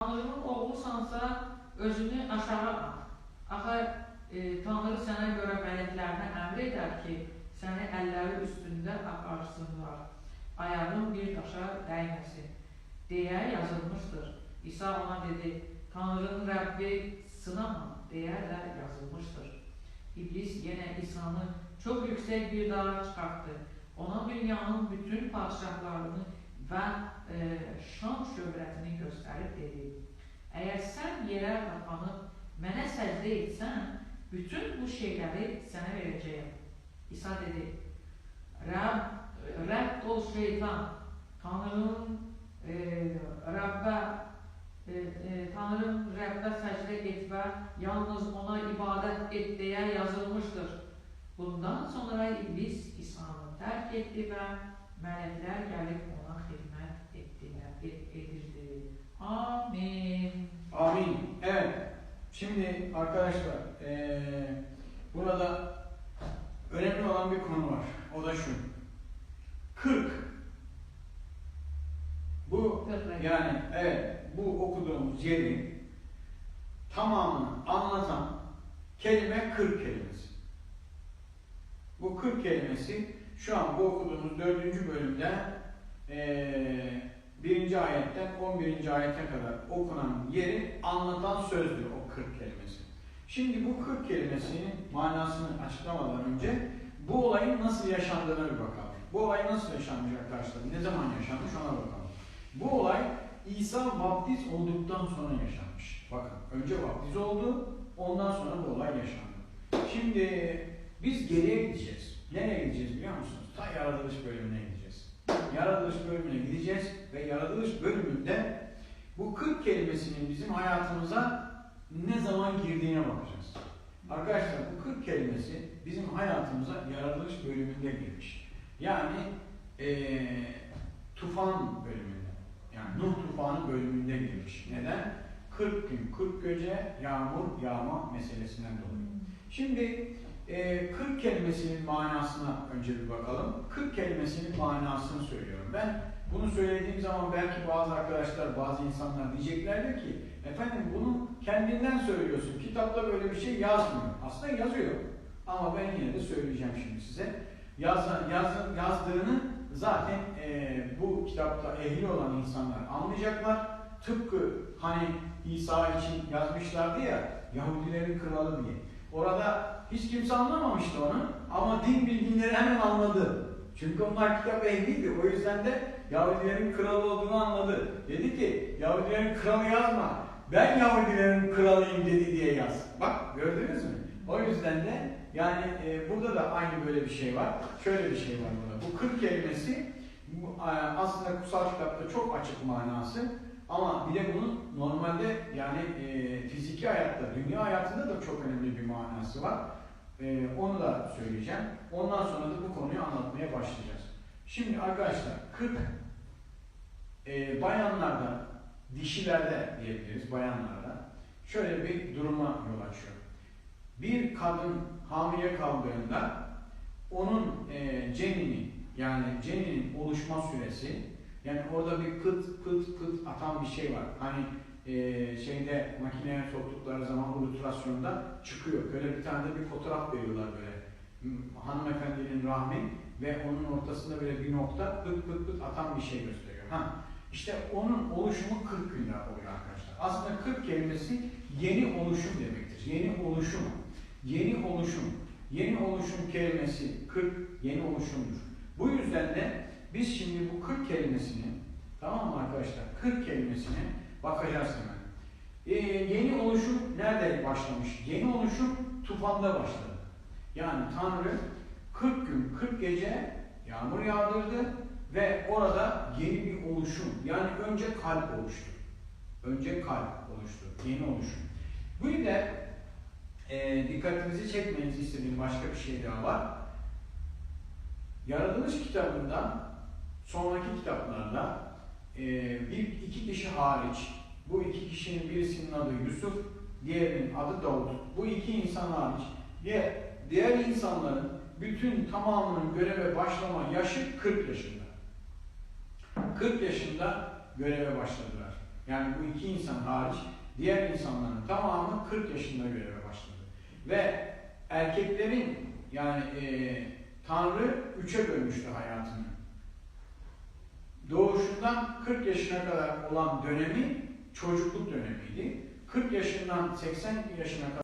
Tanrının oğlusansa özünü aşağı at. Axı e, Tanrı sənə görə mələklərinə əmr edər ki, səni əlləri üstündə aparsınlar. Ayağın bir daşa dəyməsin. deyə yazılmışdır. İsa ona dedi, Tanrının Rəbbi sınama deyə də yazılmışdır. İblis yenə İsa'nı çok yüksek bir dağa çıkarttı. Ona dünyanın bütün padişahlarını və e, şan şöhrətini göstərib dedi. Əgər sən yerə qapanıb mənə səcdə etsən, bütün bu şeyləri sənə verəcəyəm. İsa dedi, Rəbb, Rəbb ol şeytan, Tanrının e, Rəbbə, e, e, Tanrın Rəbbə səcdə et və yalnız ona ibadət et deyə yazılmışdır. Bundan sonra iblis İsa'nı tərk etdi və mələklər gəlib ona xidmət etdilər, et, edirdi. Amin. Amin. Evet. Şimdi arkadaşlar eee, burada önemli olan bir konu var. O da şu. 40. Bu yani evet bu okuduğumuz yerin tamamını anlatan kelime 40 kelimesi. Bu 40 kelimesi şu an bu okuduğumuz 4. bölümde birinci ayetten 11. ayete kadar okunan yeri anlatan sözdür o 40 kelimesi. Şimdi bu 40 kelimesinin manasını açıklamadan önce bu olayın nasıl yaşandığına bir bakalım. Bu olay nasıl yaşanmış arkadaşlar? Ne zaman yaşanmış ona bakalım. Bu olay İsa vaftiz olduktan sonra yaşanmış. Bakın önce vaftiz oldu, ondan sonra bu olay yaşandı. Şimdi biz geriye gideceğiz. Nereye gideceğiz biliyor musunuz? Ta yaratılış bölümüne gideceğiz. Yaratılış bölümüne gideceğiz ve yaratılış bölümünde bu 40 kelimesinin bizim hayatımıza ne zaman girdiğine bakacağız. Arkadaşlar bu 40 kelimesi bizim hayatımıza yaratılış bölümünde girmiş. Yani eee, tufan bölümünde. Yani Nuh tufanı bölümünde girmiş. Neden? 40 gün, 40 gece yağmur yağma meselesinden dolayı. Şimdi e, 40 kelimesinin manasına önce bir bakalım. 40 kelimesinin manasını söylüyorum. Ben bunu söylediğim zaman belki bazı arkadaşlar, bazı insanlar diyeceklerdir ki efendim bunu kendinden söylüyorsun. Kitapta böyle bir şey yazmıyor. Aslında yazıyor. Ama ben yine de söyleyeceğim şimdi size. Yazan, yazın, yazdığını zaten e, bu kitapta ehli olan insanlar anlayacaklar. Tıpkı hani İsa için yazmışlardı ya Yahudilerin kralı diye. Orada hiç kimse anlamamıştı onu ama din bilginleri hemen anladı. Çünkü onlar kitap ehliydi. O yüzden de Yahudilerin kralı olduğunu anladı. Dedi ki Yahudilerin kralı yazma. Ben Yahudilerin kralıyım dedi diye yaz. Bak gördünüz mü? O yüzden de yani e, burada da aynı böyle bir şey var. Şöyle bir şey var burada. Bu 40 kelimesi e, aslında kutsal kitapta çok açık manası. Ama bir de bunun normalde yani e, fiziki hayatta, dünya hayatında da çok önemli bir manası var. E, onu da söyleyeceğim. Ondan sonra da bu konuyu anlatmaya başlayacağız. Şimdi arkadaşlar 40 e, bayanlarda, dişilerde diyebiliriz bayanlarda şöyle bir duruma yol açıyor. Bir kadın hamile kaldığında onun e, cenini yani ceninin oluşma süresi yani orada bir kıt kıt kıt atan bir şey var. Hani e, şeyde makineye soktukları zaman ultrasyonda çıkıyor. Böyle bir tane de bir fotoğraf veriyorlar böyle. Hanımefendinin rahmi ve onun ortasında böyle bir nokta pıt pıt pıt atan bir şey gösteriyor. Ha, işte onun oluşumu 40 günde oluyor arkadaşlar. Aslında 40 kelimesi yeni oluşum demektir. Yeni oluşum. Yeni oluşum. Yeni oluşum kelimesi 40 yeni oluşumdur. Bu yüzden de biz şimdi bu 40 kelimesini tamam mı arkadaşlar? 40 kelimesine bakacağız hemen. Ee, yeni oluşum nerede başlamış? Yeni oluşum tufanda başladı. Yani Tanrı 40 gün 40 gece yağmur yağdırdı ve orada yeni bir oluşum yani önce kalp oluştu. Önce kalp oluştu. Yeni oluşum. Bu de e, dikkatinizi çekmenizi istediğim başka bir şey daha var. Yaratılış kitabından sonraki kitaplarda e, bir iki kişi hariç bu iki kişinin birisinin adı Yusuf, diğerinin adı Davut. Bu iki insan hariç diğer, diğer insanların bütün tamamının göreve başlama yaşı 40 yaşında. 40 yaşında göreve başladılar. Yani bu iki insan hariç diğer insanların tamamı 40 yaşında göreve başladı. Ve erkeklerin yani e, Tanrı üçe bölmüştü hayatını. Doğuşundan 40 yaşına kadar olan dönemi çocukluk dönemiydi. 40 yaşından 80 yaşına kadar